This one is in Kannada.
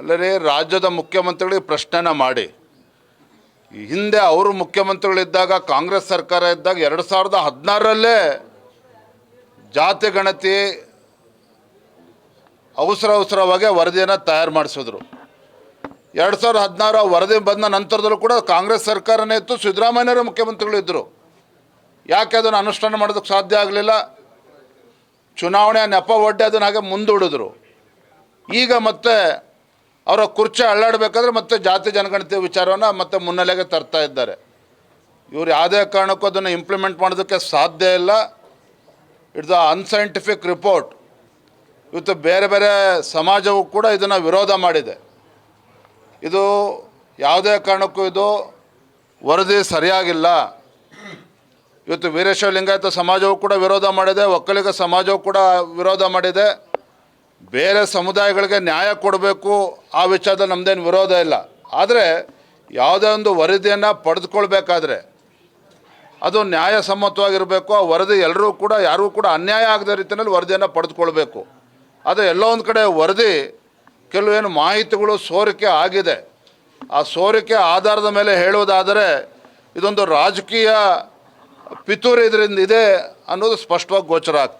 ಅಲ್ಲದೆ ರಾಜ್ಯದ ಮುಖ್ಯಮಂತ್ರಿಗಳಿಗೆ ಪ್ರಶ್ನೆನ ಮಾಡಿ. ಹಿಂದೆ ಅವರು ಮುಖ್ಯಮಂತ್ರಿಗಳಿದ್ದಾಗ, ಕಾಂಗ್ರೆಸ್ ಸರ್ಕಾರ ಇದ್ದಾಗ ಎರಡು ಸಾವಿರದ ಹದಿನಾರರಲ್ಲೇ ಜಾತಿ ಗಣತಿ ಅವಸರ ಅವಸರವಾಗಿ ವರದಿಯನ್ನು ತಯಾರು ಮಾಡಿಸಿದ್ರು. ಎರಡು ಸಾವಿರದ ಹದಿನಾರು ವರದಿ ಬಂದ ನಂತರದಲ್ಲೂ ಕೂಡ ಕಾಂಗ್ರೆಸ್ ಸರ್ಕಾರನೇ ಇತ್ತು, ಸಿದ್ದರಾಮಯ್ಯನವರೇ ಮುಖ್ಯಮಂತ್ರಿಗಳಿದ್ದರು ಯಾಕೆ ಅದನ್ನು ಅನುಷ್ಠಾನ ಮಾಡೋದಕ್ಕೆ ಸಾಧ್ಯ ಆಗಲಿಲ್ಲ? ಚುನಾವಣೆ ನೆಪ ಒಡ್ಡೆ ಅದನ್ನು ಹಾಗೆ ಮುಂದೂಡಿದ್ರು. ಈಗ ಮತ್ತೆ ಅವರ ಕುರ್ಚಿ ಅಳ್ಳಾಡಬೇಕಾದ್ರೆ ಮತ್ತೆ ಜಾತಿ ಜನಗಣತಿ ವಿಚಾರವನ್ನು ಮತ್ತೆ ಮುನ್ನೆಲೆಗೆ ತರ್ತಾ ಇದ್ದಾರೆ. ಇವರು ಯಾವುದೇ ಕಾರಣಕ್ಕೂ ಅದನ್ನು ಇಂಪ್ಲಿಮೆಂಟ್ ಮಾಡೋದಕ್ಕೆ ಸಾಧ್ಯ ಇಲ್ಲ. ಇಟ್ಸ್ ಅ ಅನ್ಸೈಂಟಿಫಿಕ್ ರಿಪೋರ್ಟ್ ಇವತ್ತು ಬೇರೆ ಬೇರೆ ಸಮಾಜವು ಕೂಡ ಇದನ್ನು ವಿರೋಧ ಮಾಡಿದೆ. ಇದು ಯಾವುದೇ ಕಾರಣಕ್ಕೂ ಇದು ವರದಿ ಸರಿಯಾಗಿಲ್ಲ. ಇವತ್ತು ವೀರೇಶ್ವರ ಲಿಂಗಾಯತ ಸಮಾಜವು ಕೂಡ ವಿರೋಧ ಮಾಡಿದೆ. ಒಕ್ಕಲಿಗ ಸಮಾಜವು ಕೂಡ ವಿರೋಧ ಮಾಡಿದೆ. ಬೇರೆ ಸಮುದಾಯಗಳಿಗೆ ನ್ಯಾಯ ಕೊಡಬೇಕು, ಆ ವಿಚಾರದಲ್ಲಿ ನಮ್ಮದೇನು ವಿರೋಧ ಇಲ್ಲ. ಆದರೆ ಯಾವುದೇ ಒಂದು ವರದಿಯನ್ನು ಪಡೆದುಕೊಳ್ಬೇಕಾದ್ರೆ ಅದು ನ್ಯಾಯಸಮ್ಮತವಾಗಿರಬೇಕು, ಆ ವರದಿ ಎಲ್ಲರೂ ಕೂಡ ಯಾರಿಗೂ ಕೂಡ ಅನ್ಯಾಯ ಆಗದ ರೀತಿಯಲ್ಲಿ ವರದಿಯನ್ನು ಪಡೆದುಕೊಳ್ಬೇಕು. ಆದರೆ ಎಲ್ಲೋ ಒಂದು ಕಡೆ ವರದಿ ಕೆಲವೇನು ಮಾಹಿತಿಗಳು ಸೋರಿಕೆ ಆಗಿದೆ. ಆ ಸೋರಿಕೆ ಆಧಾರದ ಮೇಲೆ ಹೇಳುವುದಾದರೆ ಇದೊಂದು ರಾಜಕೀಯ ಪಿತೂರಿ ಇದರಿಂದ ಇದೆ ಅನ್ನೋದು ಸ್ಪಷ್ಟವಾಗಿ ಗೋಚರ ಆಗ್ತದೆ.